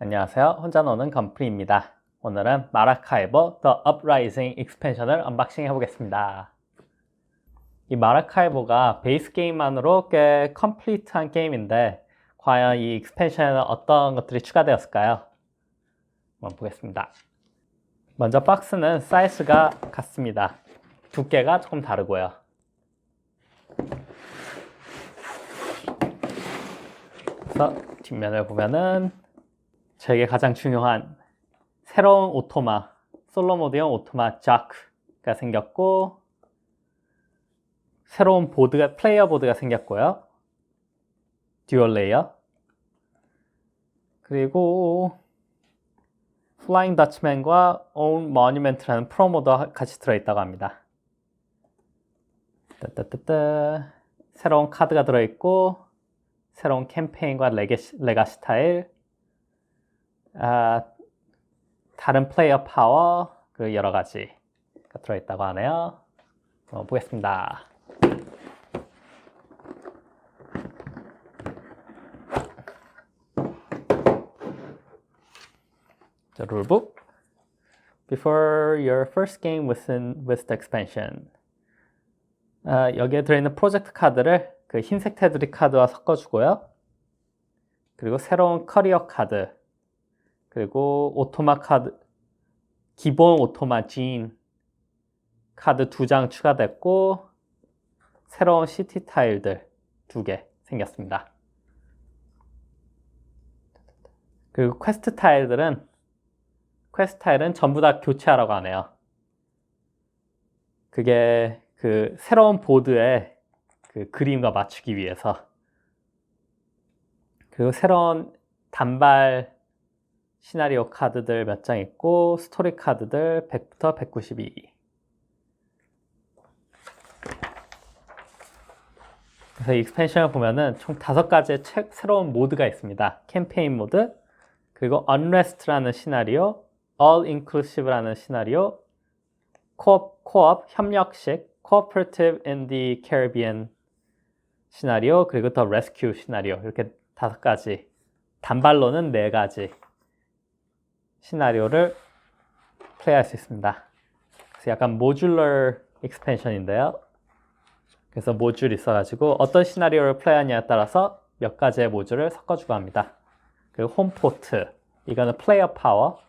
안녕하세요. 혼자 노는 건프리입니다. 오늘은 마라카이버 The Uprising 익스펜션을 언박싱 해보겠습니다. 이 마라카이버가 베이스 게임만으로 꽤 컴플리트한 게임인데 과연 이 익스펜션에는 어떤 것들이 추가되었을까요? 한번 보겠습니다. 먼저 박스는 사이즈가 같습니다. 두께가 조금 다르고요. 그래서 뒷면을 보면은 저에게 가장 중요한 새로운 오토마, 솔로 모드용 오토마 자크가 생겼고, 새로운 보드가, 플레이어 보드가 생겼고요. 듀얼 레이어. 그리고, 플라잉 더치맨과 Own Monument라는 프로모도 같이 들어있다고 합니다. 따따따따. 새로운 카드가 들어있고, 새로운 캠페인과 레게시, 레가시 타일, 아, 다른 플레이어 파워 그리고 여러 가지가 들어있다고 하네요. 어, 보겠습니다. 자, 룰북. Before your first game within, with the expansion. 아, 여기에 들어있는 프로젝트 카드를 그 흰색 테두리 카드와 섞어주고요. 그리고 새로운 커리어 카드, 그리고 오토마 카드, 기본 오토마 진 카드 두 장 추가됐고, 새로운 시티 타일들 두 개 생겼습니다. 그리고 퀘스트 타일들은, 퀘스트 타일은 전부 다 교체하라고 하네요. 그게 그 새로운 보드에 그 그림과 맞추기 위해서. 그리고 새로운 단발 시나리오 카드들 몇 장 있고 스토리 카드들 100부터 192. 그래서 이 익스펜션을 보면은 총 다섯 가지의 책, 새로운 모드가 있습니다. 캠페인 모드, 그리고 Unrest라는 시나리오, All Inclusive라는 시나리오, 코업, 코업 협력식, Cooperative in the Caribbean 시나리오, 그리고 더 Rescue 시나리오 이렇게 다섯 가지. 단발로는 네 가지. 시나리오를 플레이할 수 있습니다. 그래서 약간 모듈러 익스펜션인데요. 그래서 모듈이 있어가지고 어떤 시나리오를 플레이하냐에 따라서 몇 가지의 모듈을 섞어주고 합니다. 그리고 홈포트, 이거는 플레이어 파워,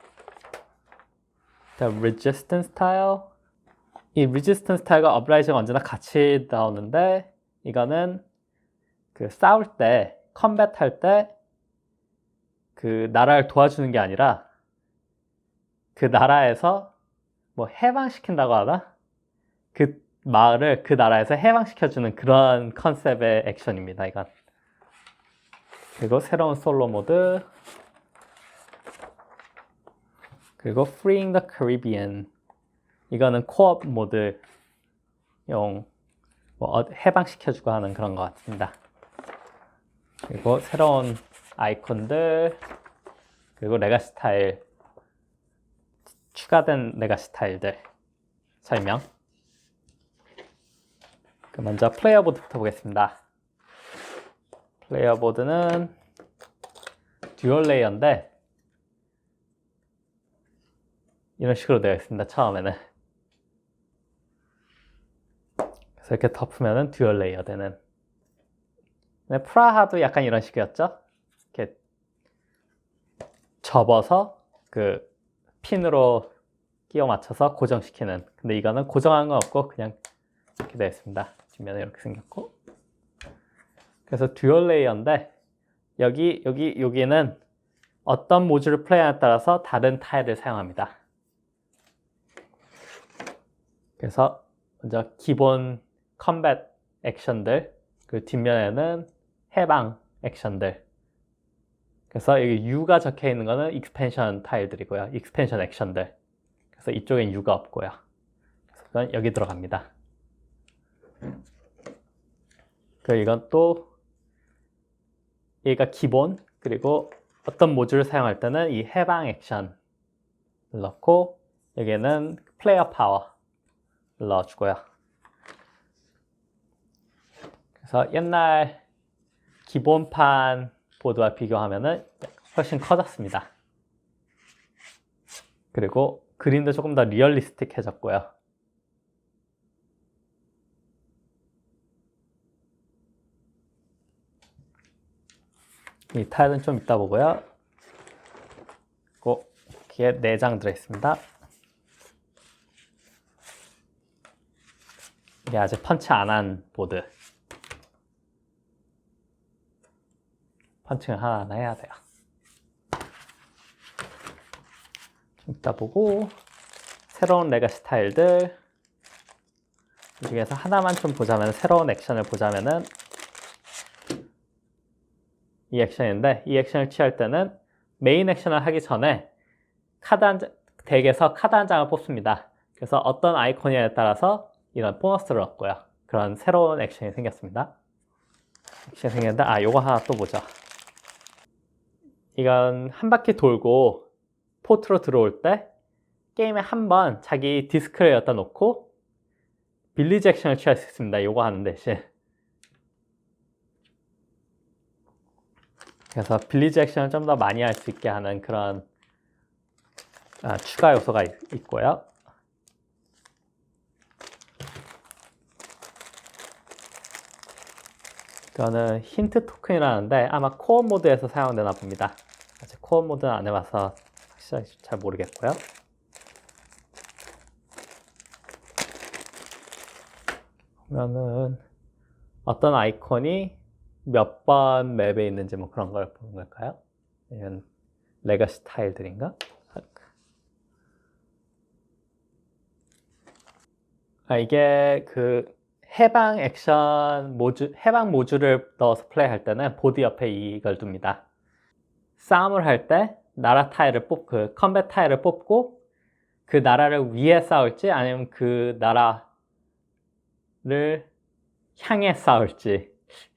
The Resistance Style, 이 Resistance Style과 Uprising 언제나 같이 나오는데 이거는 그 싸울 때, 컴뱃 할 때 그 나라를 도와주는 게 아니라 그 나라에서 뭐 해방시킨다고 하나? 그 마을을 그 나라에서 해방시켜주는 그런 컨셉의 액션입니다, 이건. 그리고 새로운 솔로 모드. 그리고 Freeing the Caribbean. 이거는 코업 모드용 뭐 어- 해방시켜주고 하는 그런 것 같습니다. 그리고 새로운 아이콘들, 그리고 레가시 타일 추가된 레가시 스타일들 설명. 그 먼저 플레이어 보드부터 보겠습니다. 플레이어 보드는 듀얼 레이어인데 이런 식으로 되어 있습니다. 처음에는. 그래서 이렇게 덮으면은 듀얼 레이어 되는. 근데 프라하도 약간 이런 식이었죠? 이렇게 접어서 그 핀으로 끼워 맞춰서 고정시키는. 근데 이거는 고정한 건 없고 그냥 이렇게 되어 있습니다. 뒷면에 이렇게 생겼고. 그래서 듀얼 레이어인데 여기 여기 여기는 어떤 모듈을 플레이하냐에 따라서 다른 타일을 사용합니다. 그래서 먼저 기본 컴뱃 액션들 그 뒷면에는 해방 액션들 그래서 여기 U가 적혀 있는 거는 익스펜션 타일들이고요. 익스펜션 액션들. 그래서 이쪽엔 U가 없고요. 그래서 여기 들어갑니다. 그 이건 또 얘가 기본 그리고 어떤 모듈을 사용할 때는 이 해방 액션을 넣고 여기에는 플레이어 파워를 넣어주고요. 그래서 옛날 기본판 보드와 비교하면은 훨씬 커졌습니다. 그리고 그림도 조금 더 리얼리스틱해졌고요. 이 타일은 좀 이따 보고요. 그리고 여기에 4장 들어있습니다. 이게 아직 펀치 안 한 보드. 펀칭을 하나하나 해야 돼요. 좀 이따 보고 새로운 레가시 스타일들 이 중에서 하나만 좀 보자면 새로운 액션을 보자면은 이 액션인데 이 액션을 취할 때는 메인 액션을 하기 전에 카드 한 장, 덱에서 카드 한 장을 뽑습니다. 그래서 어떤 아이콘이냐에 따라서 이런 보너스를 얻고요. 그런 새로운 액션이 생겼습니다. 액션이 생겼는데 아 요거 하나 또 보죠. 이건 한 바퀴 돌고 포트로 들어올 때 게임에 한 번 자기 디스크를 여다 놓고 빌리지 액션을 취할 수 있습니다. 요거 하는 대신 그래서 빌리지 액션을 좀 더 많이 할 수 있게 하는 그런 아, 추가 요소가 있, 있고요. 이거는 힌트 토큰이라는데 아마 코어 모드에서 사용되나 봅니다. 코어 모드는 안 해봐서 확실히 잘 모르겠고요. 보면은 어떤 아이콘이 몇 번 맵에 있는지 뭐 그런 걸 보는 걸까요? 아니면 레가시 타일들인가? 아, 이게 그 해방 액션 모듈, 해방 모듈을 넣어서 플레이할 때는 보드 옆에 이걸 둡니다. 싸움을 할 때 나라 타일을 뽑, 그 컴뱃 타일을 뽑고 그 나라를 위해 싸울지 아니면 그 나라를 향해 싸울지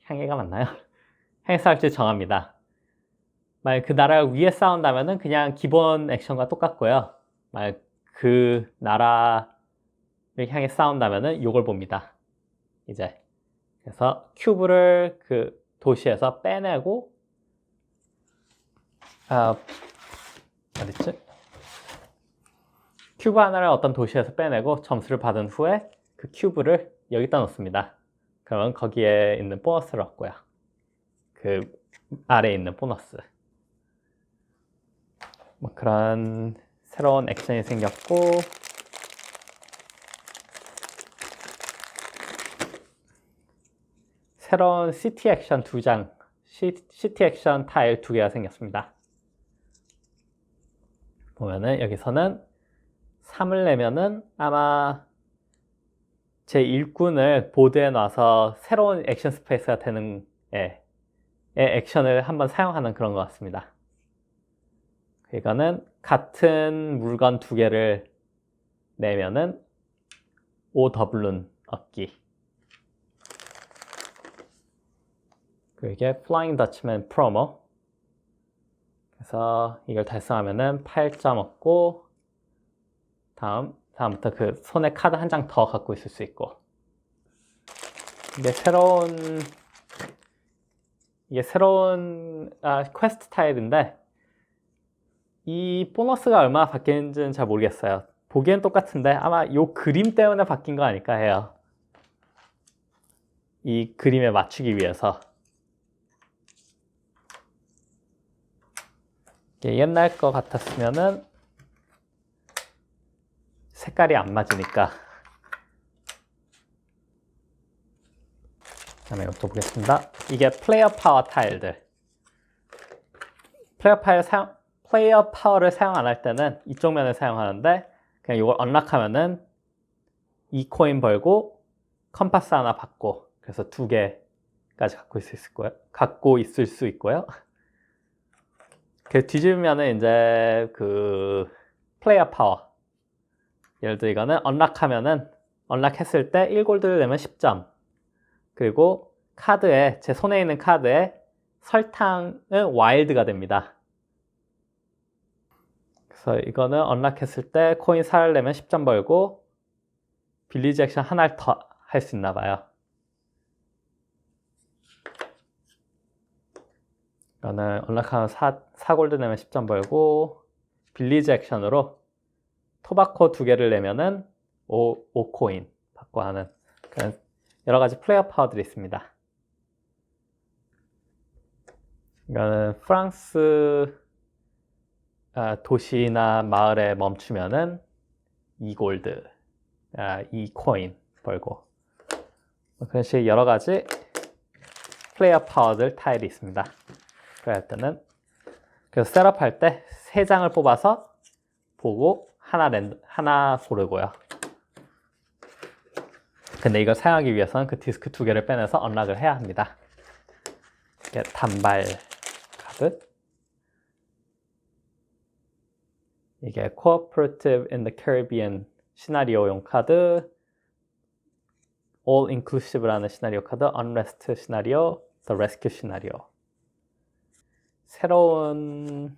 향해가 맞나요? 향해 싸울지 정합니다. 만약 그 나라를 위해 싸운다면은 그냥 기본 액션과 똑같고요. 만약 그 나라를 향해 싸운다면은 이걸 봅니다. 이제 그래서 큐브를 그 도시에서 빼내고 아 어딨지? 큐브 하나를 어떤 도시에서 빼내고 점수를 받은 후에 그 큐브를 여기다 놓습니다. 그러면 거기에 있는 보너스를 얻고요. 그 아래에 있는 보너스. 뭐 그런 새로운 액션이 생겼고 새로운 CT 액션 두 장, CT 액션 타일 두 개가 생겼습니다. 보면은 여기서는 3을 내면은 아마 제 일꾼을 보드에 놔서 새로운 액션 스페이스가 되는 예, 의 액션을 한번 사용하는 그런 것 같습니다. 이거는 같은 물건 두 개를 내면은 O 더블룬 얻기. 이게 Flying Dutchman 프로모. 그래서 이걸 달성하면은 8점 얻고 다음 다음부터 그 손에 카드 한 장 더 갖고 있을 수 있고 이게 새로운 이게 새로운 아, 퀘스트 타입인데 이 보너스가 얼마나 바뀌는지는 잘 모르겠어요. 보기엔 똑같은데 아마 이 그림 때문에 바뀐 거 아닐까 해요. 이 그림에 맞추기 위해서. 옛날 거 같았으면은 색깔이 안 맞으니까 다음에 이것도 보겠습니다. 이게 플레이어 파워 타일들 플레이어 파워 사용 플레이어 파워를 사용 안 할 때는 이쪽 면을 사용하는데 그냥 이걸 언락하면은 이 코인 벌고 컴파스 하나 받고 그래서 두 개까지 갖고 있을 수 있고요. 갖고 있을 수 있고요. 그 뒤집으면은 이제 그 플레이어 파워. 예를 들어 이거는 언락하면은 언락했을 때 1골드를 내면 10점. 그리고 카드에 제 손에 있는 카드에 설탕은 와일드가 됩니다. 그래서 이거는 언락했을 때 코인 4를 내면 10점 벌고 빌리지 액션 하나를 더 할 수 있나 봐요 이거는 언락하면 4, 4골드 내면 10점 벌고 빌리지 액션으로 토바코 두 개를 내면은 5, 5코인 받고 하는 그런 여러 가지 플레이어 파워들이 있습니다. 이거는 프랑스 아, 도시나 마을에 멈추면은 2골드, 아, 2코인 벌고 뭐 그런 식의 여러 가지 플레이어 파워들 타일이 있습니다. 그럴 때는 그래서 셋업할 때 세 장을 뽑아서 보고 하나 랜 하나 고르고요. 근데 이걸 사용하기 위해서는 그 디스크 두 개를 빼내서 언락을 해야 합니다. 단발 카드. 이게 Cooperative in the Caribbean 시나리오용 카드, All Inclusive라는 시나리오 카드, Unrest 시나리오, The Rescue 시나리오. 새로운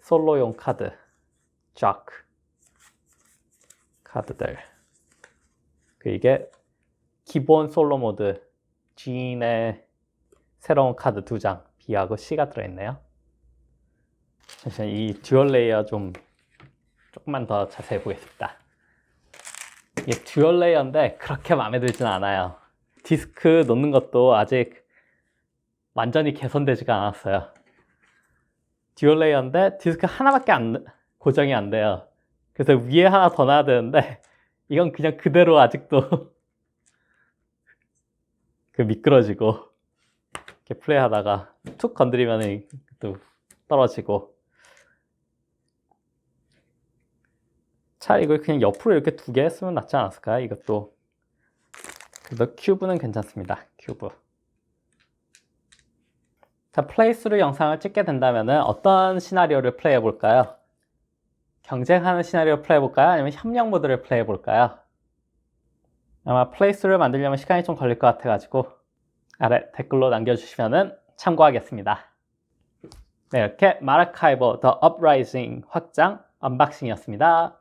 솔로용 카드, Jock 카드들. 그 이게 기본 솔로 모드 G인의 새로운 카드 두 장 B하고 C가 들어있네요. 잠시만 이 듀얼 레이어 좀 조금만 더 자세히 보겠습니다. 이게 듀얼 레이어인데 그렇게 마음에 들진 않아요. 디스크 놓는 것도 아직 완전히 개선되지가 않았어요. 듀얼 레이어인데 디스크 하나밖에 안 고정이 안 돼요. 그래서 위에 하나 더 놔야 되는데 이건 그냥 그대로 아직도 그 미끄러지고 이렇게 플레이하다가 툭 건드리면 또 떨어지고 차라리 이걸 그냥 옆으로 이렇게 두 개 했으면 낫지 않았을까요? 이것도 그래도 큐브는 괜찮습니다. 큐브 자, 플레이스루 영상을 찍게 된다면 어떤 시나리오를 플레이해 볼까요? 경쟁하는 시나리오 플레이해 볼까요? 아니면 협력 모드를 플레이해 볼까요? 아마 플레이스를 만들려면 시간이 좀 걸릴 것 같아가지고 아래 댓글로 남겨주시면 참고하겠습니다. 네, 이렇게 마라카이버 더 업라이징 확장 언박싱이었습니다.